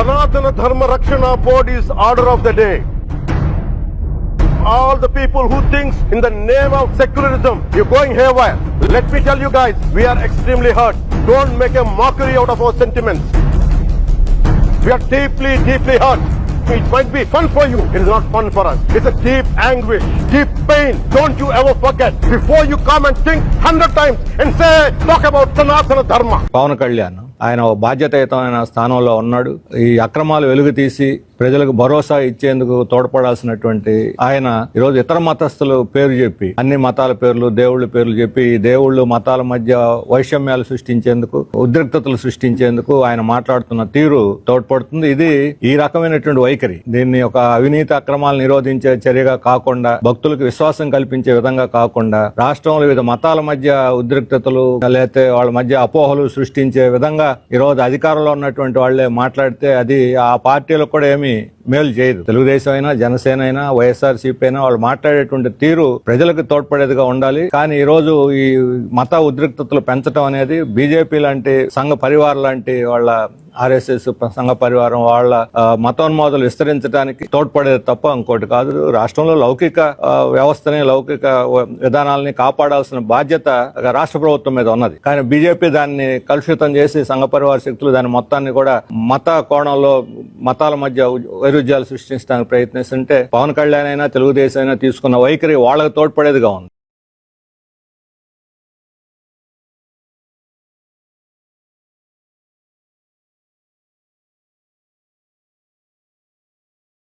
Sanatana Dharma Rakshana Board is order of the day. All the people who thinks in the name of secularism, you're going haywire. Let me tell you guys, we are extremely hurt. Don't make a mockery out of our sentiments. We are deeply, deeply hurt. It might be fun for you. It is not fun for us. It's a deep anguish, deep pain. Don't you ever forget. Before you come and think hundred times and say, talk about Sanatana Dharma. Pavan ఆయన ఓ స్థానంలో ఉన్నాడు. ఈ అక్రమాలు వెలుగు తీసి ప్రజలకు భరోసా ఇచ్చేందుకు తోడ్పడాల్సినటువంటి ఆయన ఈరోజు ఇతర మతస్థులు పేరు చెప్పి అన్ని మతాల పేర్లు దేవుళ్ళ పేర్లు చెప్పి దేవుళ్ళు మతాల మధ్య వైషమ్యాలు సృష్టించేందుకు ఉద్రిక్తతలు సృష్టించేందుకు ఆయన మాట్లాడుతున్న తీరు తోడ్పడుతుంది. ఇది ఈ రకమైనటువంటి వైఖరి. దీన్ని ఒక అవినీతి అక్రమాలు నిరోధించే చర్యగా కాకుండా భక్తులకు విశ్వాసం కల్పించే విధంగా కాకుండా రాష్ట్రంలో వివిధ మతాల మధ్య ఉద్రిక్తతలు లేకపోతే వాళ్ళ మధ్య అపోహలు సృష్టించే విధంగా ఈ రోజు అధికారంలో ఉన్నటువంటి వాళ్ళే మాట్లాడితే అది ఆ పార్టీలకు కూడా ఏమి మేలు చేయదు. తెలుగుదేశం అయినా జనసేన అయినా వైఎస్ఆర్సీపీ అయినా వాళ్ళు మాట్లాడేటువంటి తీరు ప్రజలకు తోడ్పడేదిగా ఉండాలి. కానీ ఈ రోజు ఈ మత ఉద్రిక్తతలు పెంచడం అనేది బీజేపీ లాంటి సంఘ పరివార్ లాంటి వాళ్ళ ఆర్ఎస్ఎస్ సంఘ పరివారం వాళ్ళ ఆ, మతోన్మాదులు విస్తరించడానికి తోడ్పడేది తప్ప ఇంకోటి కాదు. రాష్ట్రంలో లౌకిక వ్యవస్థని లౌకిక విధానాలని కాపాడాల్సిన బాధ్యత రాష్ట్ర ప్రభుత్వం మీద ఉన్నది. కానీ బీజేపీ దాన్ని కలుషితం చేసి సంఘ పరివార శక్తులు దాని మొత్తాన్ని కూడా మత కోణంలో మతాల మధ్య వైరుధ్యాలు సృష్టించడానికి ప్రయత్నిస్తుంటే పవన్ కళ్యాణ్ అయినా తెలుగుదేశం అయినా తీసుకున్న వైఖరి వాళ్ళకి తోడ్పడేదిగా ఉంది.